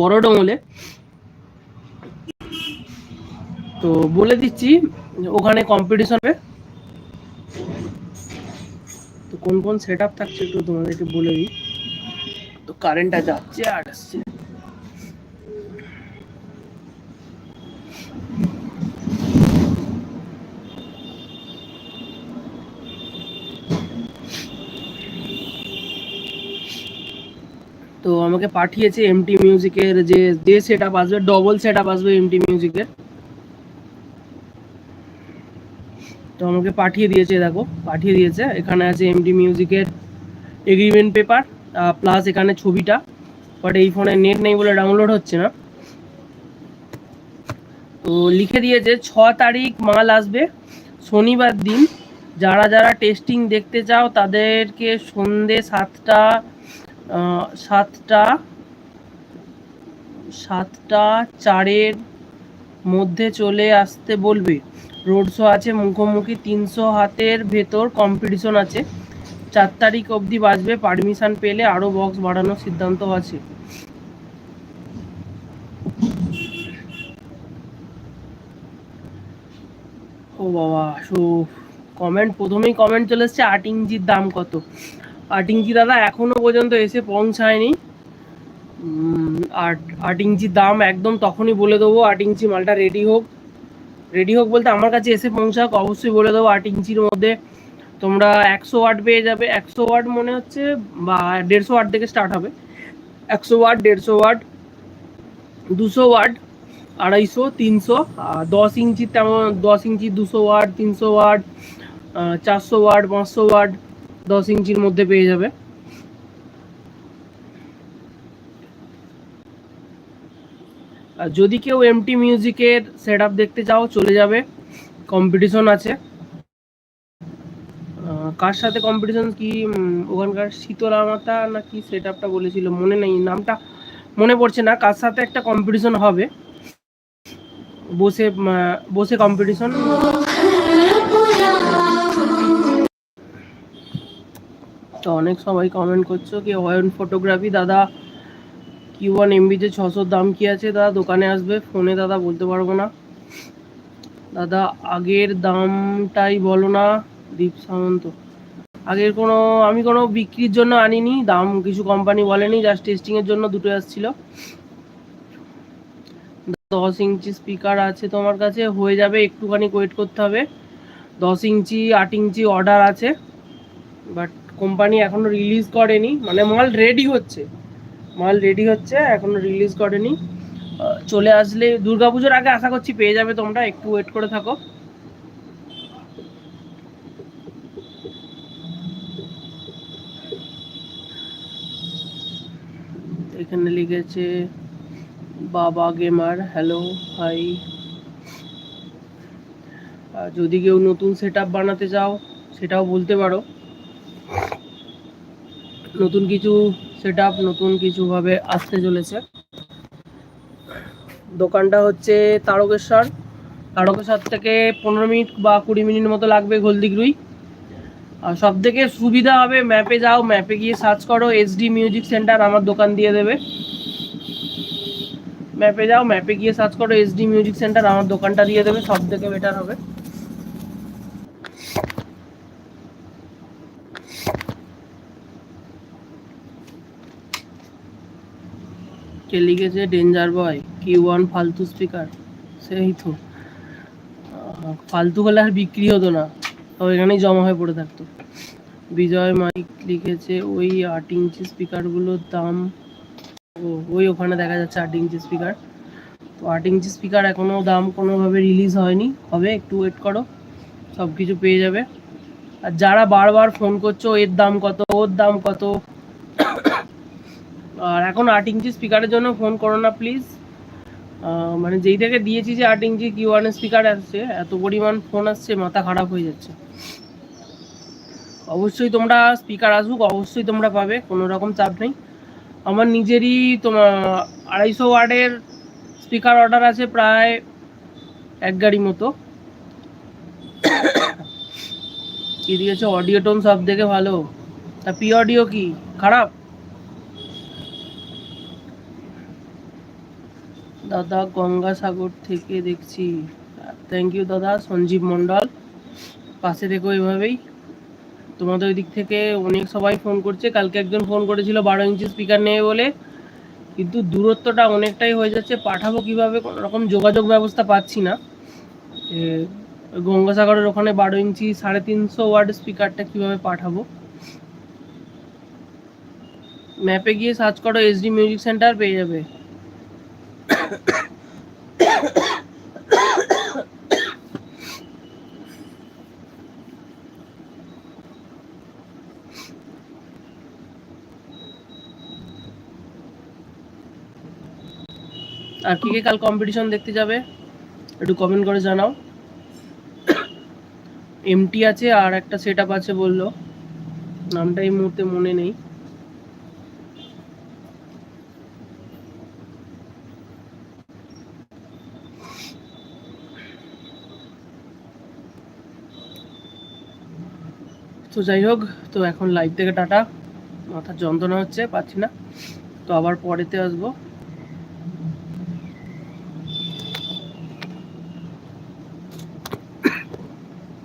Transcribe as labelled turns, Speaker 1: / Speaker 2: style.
Speaker 1: বড় ডোঙলে তো বলে দিচ্ছি, ওখানে কম্পিটিশন হবে। তো কোন কোন সেট আপ থাকছে একটু তোমাদেরকে বলে দিই। তো কারেন্টটা যাচ্ছে আর আসছে। তো আমাকে পাঠিয়েছে এমটি মিউজিকের যে যে সেট আপ আসবে ডবল সেট আপ আসবে এমটি মিউজিকের তো আমাকে পাঠিয়ে দিয়েছে, দেখো, পাঠিয়ে দিয়েছে। এখানে আছে এমটি মিউজিকের এগ্রিমেন্ট পেপার প্লাস এখানে ছবিটা। বাট এই ফোনে নেট নেই বলে ডাউনলোড হচ্ছে না। তো লিখে দিয়েছে, ছ তারিখ মাল আসবে। শনিবার দিন। যারা যারা টেস্টিং দেখতে চাও, তাদেরকে সন্ধে সাতটা সাতটা সাতটা চারের মধ্যে চলে আসতে বলবে। রোড শো আছে, মুখোমুখি তিনশো হাতের ভেতর কম্পিটিশন আছে। চার তারিখ অবধি বাজবে পারমিশন পেলে আরও বক্স বাড়ানোর সিদ্ধান্ত আছে। ও বাবা, সো কমেন্ট প্রথমেই কমেন্ট চলে এসছে, আট ইঞ্চির দাম কত? আট ইঞ্চি দাদা এখনও পর্যন্ত এসে পৌঁছায়নি। আর আট ইঞ্চির দাম একদম তখনই বলে দেবো আট ইঞ্চি মালটা রেডি হোক। রেডি হোক বলতে আমার কাছে এসে পৌঁছাক, অবশ্যই বলে দেবো আট ইঞ্চির মধ্যে তোমরা একশো ওয়াট পেয়ে যাবে। একশো ওয়াট মনে হচ্ছে, বা দেড়শো ওয়াট থেকে স্টার্ট হবে। একশো ওয়াট, দেড়শো ওয়াট, দুশো ওয়াট, আড়াইশো, তিনশো, আর দশ ইঞ্চি তেমন, দশ ইঞ্চি দুশো ওয়াট, তিনশো ওয়াট চারশো ওয়াট, পাঁচশো ওয়াট দশ ইঞ্চির মধ্যে পেয়ে যাবে। আর যদি কেউ এমটি মিউজিকের সেট দেখতে চাও, চলে যাবে। কম্পিটিশন আছে। কার সাথে কম্পিটিশন কি ওখানকার শীতলা মাতা না কি সেট আপটা বলেছিল? মনে নেই, নামটা মনে পড়ছে না। কার সাথে একটা কম্পিটিশন হবে? বসে বসে কম্পিটিশন তো অনেক সবাই কমেন্ট করছ কি অয়ন ফটোগ্রাফি দাদা কি ওয়ান এমবি যে ছশোর দাম কি আছে? দাদা দোকানে আসবে ফোনে দাদা বলতে পারব না। দাদা, আগের দামটাই বলো না, দীপ সামন্ত। আগের কোনো, আমি কোনো বিক্রির জন্য আনিনি, দাম কিছু কোম্পানি বলেনি জাস্ট টেস্টিংয়ের জন্য দুটো আসছিল। দশ ইঞ্চি স্পিকার আছে তোমার কাছে, হয়ে যাবে, একটুখানি ওয়েট করতে হবে। দশ ইঞ্চি, আট ইঞ্চি অর্ডার আছে। বাট কোম্পানি এখনও রিলিজ করেনি মানে মাল রেডি হচ্ছে। মাল রেডি হচ্ছে, এখনও রিলিজ করেনি। চলে আসলে দুর্গাপুজোর আগে আশা করছি পেয়ে যাবে তোমরা, একটু ওয়েট করে থাকো। এখানে লিখেছে, বাবা গেমার হ্যালো হাই যদি কেউ নতুন সেট বানাতে চাও, সেটাও বলতে পারো। নতুন কিছু সেট আপ নতুন কিছুভাবে আসতে চলেছে। দোকানটা হচ্ছে তারকেশ্বর। তারকেশ্বর থেকে পনেরো মিনিট বা কুড়ি মিনিট মতো লাগবে হলদিগ্রুই আর সব থেকে সুবিধা হবে ম্যাপে যাও ম্যাপে গিয়ে সার্চ করো এসডি মিউজিক সেন্টার আমার দোকান দিয়ে দেবে। ম্যাপে যাও ম্যাপে গিয়ে সার্চ করো এসডি মিউজিক সেন্টার আমার দোকানটা দিয়ে দেবে সব থেকে বেটার হবে। কে লিখেছে ডেঞ্জার বয় কি ওয়ান ফালতু স্পিকার সেই তো। ফালতু হলে আর বিক্রি হতো না। এখানেই জমা হয়ে পড়ে থাকতো। বিজয় মাইক লিখেছে ওই আট ইঞ্চি স্পিকারগুলোর দাম। ও, ওই ওখানে দেখা যাচ্ছে আট ইঞ্চি স্পিকার তো আট ইঞ্চি স্পিকার এখনও দাম কোনোভাবে রিলিজ হয়নি। হবে, একটু ওয়েট করো। সব কিছু পেয়ে যাবে। আর যারা বারবার ফোন করছ, এর দাম কত, ওর দাম কত? আর এখন আট ইঞ্চি স্পিকারের জন্য ফোন করো না প্লিজ মানে যেই থেকে দিয়েছি যে আট ইঞ্চি কিউ ওয়ান স্পিকার আসছে, এত পরিমাণ ফোন আসছে, মাথা খারাপ হয়ে যাচ্ছে। অবশ্যই তোমরা স্পিকার আসুক, অবশ্যই তোমরা পাবে, কোনো রকম চাপ নেই। আমার নিজেরই তোমার আড়াইশো ওয়ার্ডের স্পিকার অর্ডার আছে প্রায় এক গাড়ি মতো। কি দিয়েছে? অডিও টোন সব থেকে ভালো। তা পি অডিও কি? খারাপ? দাদা গঙ্গাসাগর থেকে দেখছি। থ্যাংক ইউ দাদা, সঞ্জীব মণ্ডল। পাশে থেকো এইভাবেই তোমাদের ওই দিক থেকে অনেক সবাই ফোন করছে। কালকে একজন ফোন করেছিল বারো ইঞ্চি স্পিকার নেই বলে। কিন্তু দূরত্বটা অনেকটাই হয়ে যাচ্ছে। পাঠাবো কীভাবে? কোনো রকম যোগাযোগ ব্যবস্থা পাচ্ছি না। গঙ্গাসাগরের ওখানে বারো ইঞ্চি সাড়ে তিনশো ওয়ার্ড স্পিকারটা কীভাবে পাঠাবো? ম্যাপে গিয়ে সার্চ করো এসডি মিউজিক সেন্টার পেয়ে যাবে। আর কে কে কাল কম্পিটিশন দেখতে যাবে, একটু কমেন্ট করে জানাও। এমটি আছে আর একটা সেট আছে বলল। নামটা এই মুহূর্তে মনে নেই। তো যাই হোক, তো এখন লাইভ থেকে টাটা। মাথার যন্ত্রণা হচ্ছে, পাচ্ছি না। তো আবার পরেতে আসব।